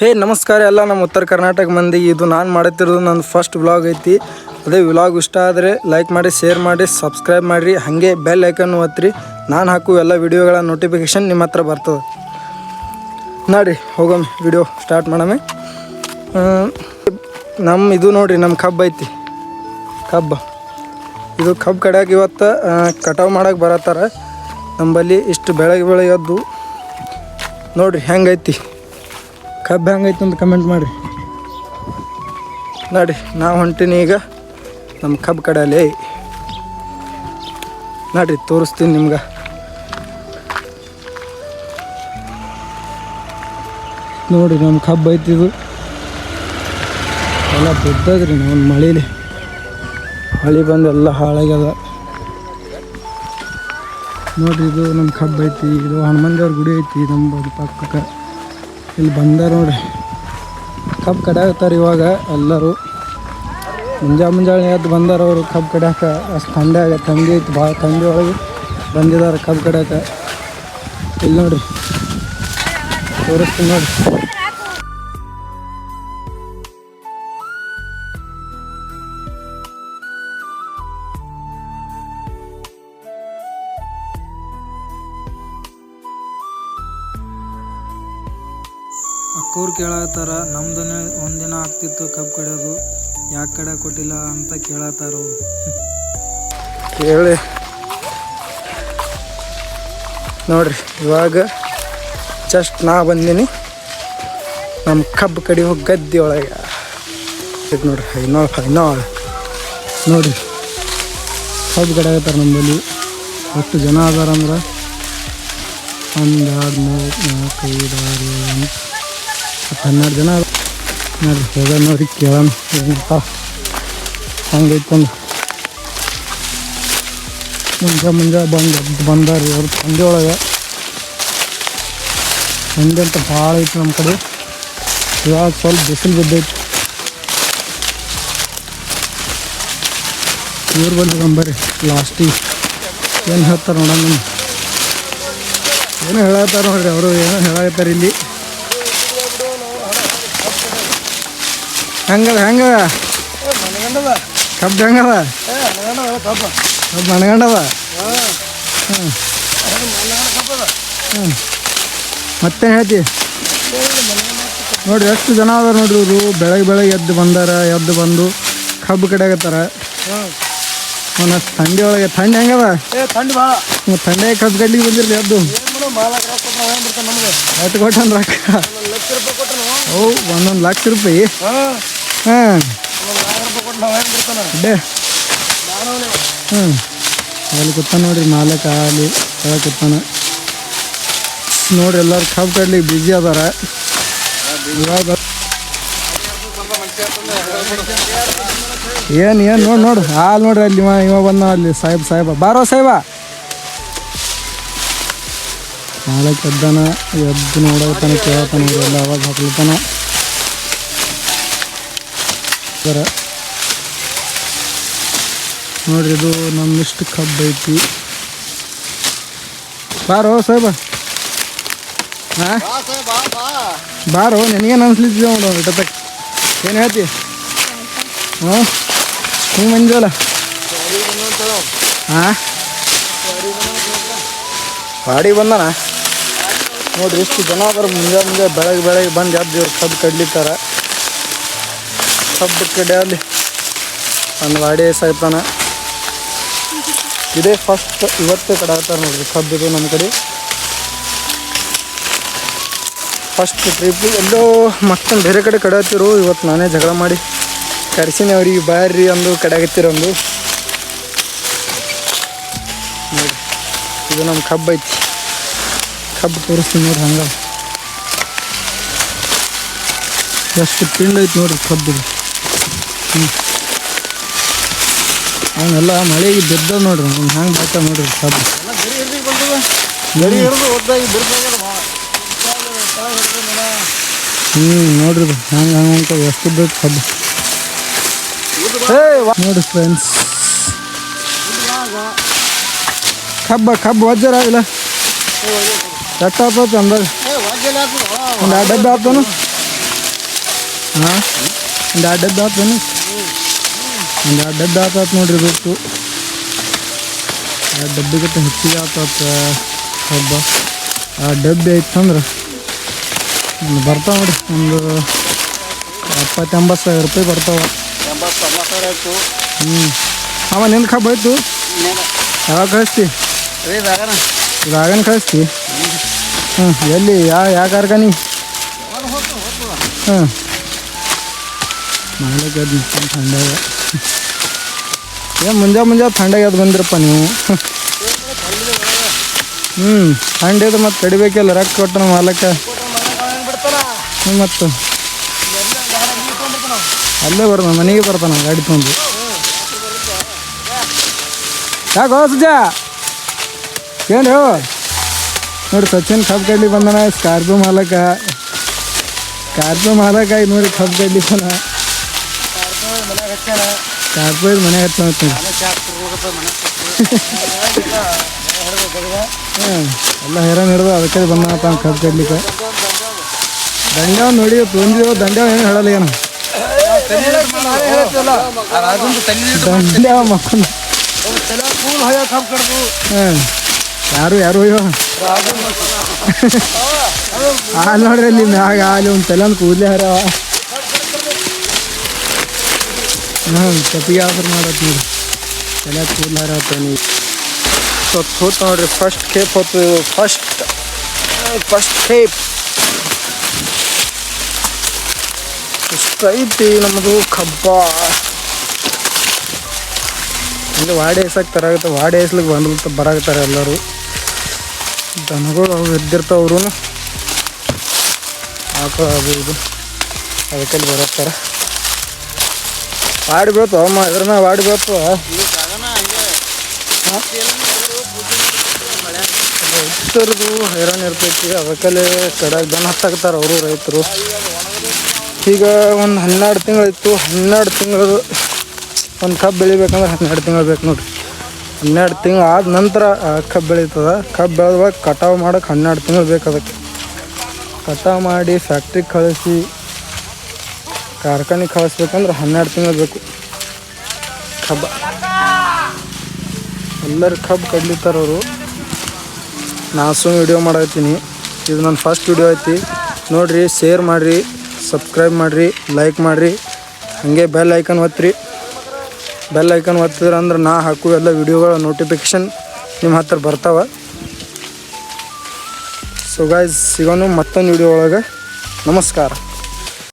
ಹೇ, ನಮಸ್ಕಾರ ಎಲ್ಲ. ನಮ್ಮ ಉತ್ತರ ಕರ್ನಾಟಕ ಮಂದಿಗೆ ಇದು ನಾನು ಮಾಡುತ್ತಿರೋದು ನನ್ನ ಫಸ್ಟ್ ವ್ಲಾಗ್ ಐತಿ. ಅದೇ ವ್ಲಾಗ್ ಇಷ್ಟ ಆದರೆ ಲೈಕ್ ಮಾಡಿ ಶೇರ್ ಮಾಡಿ ಸಬ್ಸ್ಕ್ರೈಬ್ ಮಾಡಿರಿ. ಹಾಗೆ ಬೆಲ್ ಐಕನ್ ಒತ್ತಿರಿ ನಾನು ಹಾಕುವ ಎಲ್ಲ ವಿಡಿಯೋಗಳ ನೋಟಿಫಿಕೇಷನ್ ನಿಮ್ಮ ಹತ್ರ ಬರ್ತದೆ. ನೋಡಿರಿ ಹೋಗಮ್ಮ ವಿಡಿಯೋ ಸ್ಟಾರ್ಟ್ ಮಾಡಮ್ಮೆ ನಮ್ಮ ಇದು ನೋಡಿರಿ ನಮ್ಮ ಕಬ್ಬು ಐತಿ. ಕಬ್ಬು. ಇದು ಕಬ್ಬು ಕಡೆಯಾಗಿ ಇವತ್ತು ಕಟಾವು ಮಾಡಕ್ಕೆ ಬರತ್ತಾರ. ನಂಬಲ್ಲಿ ಇಷ್ಟು ಬೆಳಗ್ಗೆ ಬೆಳಗ್ಗೆ ಎದ್ದು ನೋಡ್ರಿ, ಹೆಂಗೈತಿ. ಕಬ್ಬು ಹೆಂಗೈತೆ ಅಂತ ಕಮೆಂಟ್ ಮಾಡಿರಿ. ನೋಡಿ ನಾವು ಹೊಂಟೀನಿ ಈಗ ನಮ್ಮ ಕಬ್ಬು ಕಡೆಯಲ್ಲಿ ನೋಡ್ರಿ, ತೋರಿಸ್ತೀನಿ ನಿಮ್ಗೆ. ನೋಡ್ರಿ ನಮ್ಮ ಕಬ್ಬು ಐತಿ ಇದು. ಎಲ್ಲ ಬಿದ್ದದ್ರಿ ನಾವು ಮಳೆಲಿ. ಮಳೆ ಬಂದು ಎಲ್ಲ ಹಾಳಾಗ್ಯದ. ನೋಡ್ರಿ, ಇದು ನಮ್ಮ ಕಬ್ಬು ಐತಿ, ಇದು ಹನುಮಂದೇವ್ರ ಗುಡಿ ಐತಿ, ನಮ್ಮ ಪಕ್ಕಕ್ಕೆ. ಇಲ್ಲಿ ಬಂದಾರ ನೋಡ್ರಿ. ಕಬ್ಬು ಕಡ್ಯಾಕತ್ತಾರೆ ಇವಾಗ ಎಲ್ಲರೂ. ಮುಂಜಾ ಮುಂಜಾನೆ ಎದ್ದು ಬಂದಾರ ಅವರು ಕಬ್ಬು ಕಡ್ಯಾಕ. ಅಷ್ಟು ಥಂಡ್ಯಾಗ ತಂಗಿ ಐತಿ ಭಾಳ ತಂಗಿ ಒಳಗೆ ಬಂದಿದ್ದಾರೆ ಕಬ್ಬು ಕಡ್ಯಾಕ. ಇಲ್ಲಿ ನೋಡ್ರಿ. ತೋರಿಸ್ತೀನಿ ನೋಡ್ರಿ. ಅಕ್ಕವ್ರು ಕೇಳತ್ತಾರ ನಮ್ದನೇ ಒಂದಿನ ಆಗ್ತಿತ್ತು ಕಬ್ಬು ಕಡಿಯೋದು, ಯಾಕೆ ಕಡೆ ಕೊಟ್ಟಿಲ್ಲ ಅಂತ ಕೇಳತ್ತಾರ ಅವರು. ಕೇಳಿ. ನೋಡ್ರಿ, ಇವಾಗ ಜಸ್ಟ್ ನಾ ಬಂದೀನಿ. ನಮ್ಮ ಕಬ್ಬು ಹೋಗಿ ಗದ್ದೆ ಒಳಗೆ. ಇದು ನೋಡ್ರಿ ಐನೋ ಐನೋ ನೋಡ್ರಿ ಕಬ್ಬು ಆಗತ್ತಾರ ನಮ್ಮಲ್ಲಿ. ಎಷ್ಟು ಜನ ಅದಾರ ಅಂದ್ರೆ ಒಂದು, ಎರಡು, ಮೂರು, ನಾಲ್ಕು, ಐದು, ಆರು ಎಂಟು ಹತ್ತು ಹನ್ನೆರಡು ಜನ ನೋಡಿ ನೋಡ್ರಿ ಹೋಗ ನೋಡ್ರಿ, ಕೇಳೋಣ. ಏನಪ್ಪ ಹಂಗೈತಂದು. ಮುಂಜಾ ಮುಂಜಾ ಬಂದು ಬಂದಾರಿ ಅವ್ರು. ತಂದೆ ಒಳಗೆ. ಹಂಗೆ ಅಂತ ಭಾಳ ಐತೆ ನಮ್ಮ ಕಡೆ. ಇವಾಗ ಸ್ವಲ್ಪ ಬಿಸಿಲು ಬಿದ್ದೈತೆ. ಇವ್ರು ಬಂದು ನಂಬರಿ ಲಾಸ್ಟಿಗೆ ಏನು ಹೇಳ್ತಾರೆ ನೋಡೋಣ. ಏನೋ ಹೇಳತ್ತಾರ ನೋಡ್ರಿ ಅವರು, ಏನೋ ಹೇಳತ್ತಾರೆ ಇಲ್ಲಿ. ಹೆಂಗದ ಹೆಂಗದ? ಕಬ್ಬು ಹೆಂಗದ? ಕಬ್ಬು. ಮನಗಂಡದ? ಹ್ಞೂ ಮತ್ತೆ ಹೇಳ್ತಿ? ನೋಡ್ರಿ ಎಷ್ಟು ಜನ ಅದಾರ ನೋಡ್ರಿ ಇವರು? ಬೆಳಗ್ಗೆ ಬೆಳಗ್ಗೆ ಎದ್ದು ಬಂದಾರ ಎದ್ದು ಬಂದು ಕಬ್ಬು ಕಡೆಗತ್ತಾರ ಒಂದಷ್ಟು ಥಂಡಿ ಒಳಗೆ ಥಂಡಿ ಹೆಂಗದ? ಥಂಡಿ ಭಾಳ ಥಂಡಿಯಾಗಿ ಕಬ್ಬು ಕಡ್ಲಿಗೆ ಬಂದಿರಲಿ ಎದ್ದು. ಏನು ಮಾಡೋ ಮಾಲಕ್ ರೊಕ್ಕ ಕೊಟ್ಟು ನಾವೇನು ಬಿಡ್ತಾನೆ ನಮಗೆ? ಎಷ್ಟು ಕೊಟ್ಟನ್ ರೊಕ್ಕ. ಲಕ್ಷ ರೂಪಾಯಿ ಕೊಟ್ಟರೆ ನಾವು? ಒಂದೊಂದು ಲಕ್ಷ ರೂಪಾಯಿ. ಹಾಂ. ಹ್ಞೂ ಅಲ್ಲಿ ಕೂತಾನ ನೋಡ್ರಿ ಮಾಲಕ ಅಲ್ಲಿ ಕೊತ್ತಾನ ಕೂತಾನ ನೋಡ್ರಿ ಎಲ್ಲರೂ ಕಬ್ಬು ಕಡ್ಲಿಕ್ಕೆ ಬ್ಯುಸಿ ಅದಾರ. ಏನ್ ಏನು ಏನು ನೋಡಿ ನೋಡು. ಹಾಲು ನೋಡ್ರಿ ಅಲ್ಲಿ ಇವ ಬಂದ ಅಲ್ಲಿ ಸಾಹೇಬ್ ಸಾಹೇಬ. ಬಾರೋ ಸಾಹೇಬ. ನಾಲ್ಕು ಎದ್ದಾನ ಎದ್ದು ನೋಡತಾನ ಕೇಳತಾನ ಎಲ್ಲ ಅವಾಗ ಹಾಕ್ಲತ್ತಾನ. ನೋಡ್ರಿ ಇದು ನಮ್ಮಿಷ್ಟು ಕಬ್ಬು ಐತಿ. ಬಾರೋ ಸಾಹೇಬ. ಹಾಂ? ಬಾರೋ ನಿನಗೇನು ಅನ್ಸ್ಲಿದ್ದೀವಿ ನೋಡು ಏನು ಹೇಳ್ತಿ? ಹ್ಞೂ ಹಿಂಗೆ ಮಂಜಲ್ಲ ಹಾಂ? ಗಾಡಿ ಬಂದಾನ? ನೋಡ್ರಿ ಎಷ್ಟು ಜನ ಅದಾರ ಮುಂಜಾನೆ ಮುಂಜಾನೆ ಬೆಳಗ್ಗೆ ಬೆಳಗ್ಗೆ ಬಂದು ಯಾವ್ದು ಇವ್ರು ಕಬ್ಬು ಕಡ್ಲಿತ್ತಾರ ಕಬ್ಬು ಅಲ್ಲಿ. ನನ್ನ ಗಾಡಿ ಸಾಯ್ತಾನ. ಇದೇ ಫಸ್ಟ್ ಇವತ್ತೇ ಕಡಾತಾರ ನೋಡ್ರಿ ಕಬ್ಬಿದು ನಮ್ಮ ಕಡೆ. ಫಸ್ಟ್ ಟ್ರಿಪ್ ಎಲ್ಲೋ ಮತ್ತೊಂದು ಬೇರೆ ಕಡೆ ಕಡಾತಿರು ಇವತ್ತು ನಾನೇ ಜಗಳ ಮಾಡಿ. ಕರ್ಸಿನಿ ಅವ್ರಿಗೆ ಬಾರ್ರಿ ಅಂದು ಕಡಾಗತ್ತಿರೊಂದು ನೋಡಿ ಇದು ನಮ್ಮ ಕಬ್ಬು ಐತಿ. ಕಬ್ಬು ತೋರಿಸ್ತೀನಿ ನೋಡ್ರಿ ಹಂಗ. ಎಷ್ಟು ತಿಂಡ್ ಐತಿ ನೋಡ್ರಿ ಕಬ್ಬು ಹ್ಞೂ ಅವನ್ನೆಲ್ಲ ಮಳೆಗೆ ಬಿದ್ದ ನೋಡ್ರಿ, ಅವ್ನು ಹೆಂಗೆ ಬಾಯ್ತಾವ ನೋಡ್ರಿ ಭಾಳ ಹ್ಞೂ ನೋಡ್ರಿ ಇದು ಹೆಂಗೆ ಅಂತ ಎಷ್ಟು ಬೇಕು ಕಬ್ಬು ನೋಡ್ರಿ ಫ್ರೆಂಡ್ಸ್ ಕಬ್ಬ, ಕಬ್ಬು, ವಜ್ಜರ ಇಲ್ಲ. ಅಂದಾಗ ಏ ವಾಜ್ಯಲ್ಲ ಒಂದು ಎರಡು ಡಬ್ಬೆ ಆಗ್ತಾನು ಹಾಂ. ಒಂದು ಎರಡು ಆತನು ಒಂದು ಡಬ್ಬಿ ಆತಾತ್ ನೋಡ್ರಿ ಬೇಕು ಎರಡು ಡಬ್ಬಿಗಿಂತ ಹೆಚ್ಚಿಗೆ ಆತಾತ ಹಬ್ಬ. ಆ ಡಬ್ಬಿ ಐತಂದ್ರೆ ಬರ್ತಾವ ನೋಡಿ ಒಂದು ಎಪ್ಪತ್ತು ಎಂಬತ್ತು ಸಾವಿರ ರೂಪಾಯಿ ಬರ್ತಾವ. ಹ್ಞೂ ಅವ ನಿಂದು ಕಬ್ಬು ಆಯ್ತು ಯಾವಾಗ ಕಳಿಸ್ತಿ? ರೀ ಇದಾಗನ ಇದಾಗನ್ ಕಳಿಸ್ತಿ? ಹ್ಞೂ ಎಲ್ಲಿ, ಯಾ ಯಾವ ಕಾರ್ಖಾನೆ ಹಾಂ ಮಾಡ್ಲಿಕ್ಕೆ ಅದು ಥಂಡಾಗ. ಏನು ಮುಂಜಾ ಮುಂಜಾ ಥಂಡಾಗ ಅದು ಬಂದಿರಪ್ಪ ನೀವು. ಹ್ಞೂ ಥಂಡ ಇದು ಮತ್ತು ಕಡಿಬೇಕಲ್ಲ, ರೊಕ್ಕ ಕೊಟ್ಟು ನಮ್ಮ ಮಾಲಕ್ಕ ಹ್ಞೂ ಮತ್ತು. ಅಲ್ಲೇ ಬರ್ತಾನೆ ಮನೆಗೆ ಬರ್ತಾನ ಗಾಡಿ ತೊಗೊಂಡು. ಯಾಕೆ ಸುಜಾ. ಏನು ನೋಡಿ, ಸಚಿನ್ ಕಬ್ ಕಡ್ಲಿ ಬಂದನ, ಸ್ಕಾರ್ಪಿಯೋ ಮಾಲಕ. ಸ್ಕಾರ್ಪಿಯೋ ಮಾಲಕ ನೋಡಿ ಕಬ್ ಕಡ್ಲಿ ಬಂದ ಸ್ಕಾರ್ಪಿಯೋ ಮನೆ ಹತ್ತ ಎಲ್ಲ ಹೈರಾಣ ಹಿಡ್ದು ಅದಕ್ಕೆ ಬಂದ ಕಬ್ಬು ಕಡ್ಲಿಕ್ಕೆ ದಂಡ್ಯಾವ ನೋಡಿ ತೊಂದಿರೋ ದಂಡ್ಯಾವ ಏನು ಹೇಳಲ್ಲ ಏನು. ದಂಡ್ಯಾವ ಮಕ್ಕಳು ಯಾರು ಯಾರು ಅಯ್ಯೋ? ಹಾಲು ನೋಡ್ರಿ ಅಲ್ಲಿ ಮ್ಯಾಗ ಹಾಲು ಒಂದು ತಲೆ ಒಂದು ಕೂದಲೇ ಹರವ. ನೀವು ಸ್ವಲ್ಪ ನೋಡ್ರಿ ಫಸ್ಟ್ ಕೇಪ್ ಹೊತ್ತು ಫಸ್ಟ್ ಫಸ್ಟ್ ಕೇಪ್ ಐತಿ ನಮ್ಮದು ಕಬ್ಬ. ಇಲ್ಲಿ ವಾಡೆ ಎಸಕ್ಕೆ ತರಾಗತ್ತೆ ಬಂದು ಬರಾಕತ್ತಾರೆ ಎಲ್ಲರೂ. ದನಗಳು ಅವು ಎದ್ದಿರ್ತಾವ್ರು ಆಕಳ ಅದು ಇದು ಅದಕ್ಕೆ ಬರತ್ತಾರೆ ವಾಡಿ ಬೀಳ್ತು ಅಮ್ಮ ಇದ್ರ ವಾಡಿ ಬೀಳ್ತು ರೈತರದು ಹೈರಾಣ ಇರ್ತೈತಿ. ಅದಕ್ಕಲ್ಲೇ ಕಡಾಗ ದನ ಹತ್ತಾಕ್ತಾರೆ ಅವರು ರೈತರು. ಈಗ ಒಂದು ಹನ್ನೆರಡು ತಿಂಗಳಿತ್ತು ಹನ್ನೆರಡು ತಿಂಗಳು ಒಂದು ಕಬ್ಬು ಬೆಳಿಬೇಕಂದ್ರೆ ಹನ್ನೆರಡು ತಿಂಗಳು ಬೇಕು ನೋಡ್ರಿ. ಹನ್ನೆರಡು ತಿಂಗಳು ಆದ ನಂತರ ಕಬ್ಬು ಬೆಳೀತದ. ಕಬ್ಬು ಬೆಳೆದಾಗ ಕಟಾವು ಮಾಡೋಕೆ ಹನ್ನೆರಡು ತಿಂಗಳು ಬೇಕು ಅದಕ್ಕೆ. ಕಟಾವು ಮಾಡಿ ಫ್ಯಾಕ್ಟ್ರಿಗೆ ಕಳಿಸಿ ಕಾರ್ಖಾನೆಗೆ ಕಳಿಸ್ಬೇಕಂದ್ರೆ ಹನ್ನೆರಡು ತಿಂಗಳು ಬೇಕು. ಕಬ್ಬ. ಎಲ್ಲರೂ ಕಬ್ಬು ಕಡ್ಲಿತಾರವರು ಅವರು. ನಾ ಸುಮ್ಮನೆ ವಿಡಿಯೋ ಮಾಡತ್ತೀನಿ ಇದು ನನ್ನ ಫಸ್ಟ್ ವಿಡಿಯೋ ಐತಿ. ನೋಡಿರಿ ಶೇರ್ ಮಾಡಿರಿ ಸಬ್ಸ್ಕ್ರೈಬ್ ಮಾಡಿರಿ ಲೈಕ್ ಮಾಡಿರಿ. ಹಾಗೆ ಬೆಲ್ ಐಕನ್ ಒತ್ತಿರಿ. ಬೆಲ್ ಐಕನ್ ಒತ್ತಿದ್ರೆ ಅಂದ್ರೆ ನಾ ಹಾಕುವ ಎಲ್ಲ ವಿಡಿಯೋಗಳ ನೋಟಿಫಿಕೇಶನ್ ನಿಮ್ಮ ಹತ್ರ ಬರ್ತಾವ. ಸೊ ಗಾಯ್ಸ್ ಸಿಗೋನು ಮತ್ತೊಂದು ವಿಡಿಯೋ ಒಳಗೆ. ನಮಸ್ಕಾರ.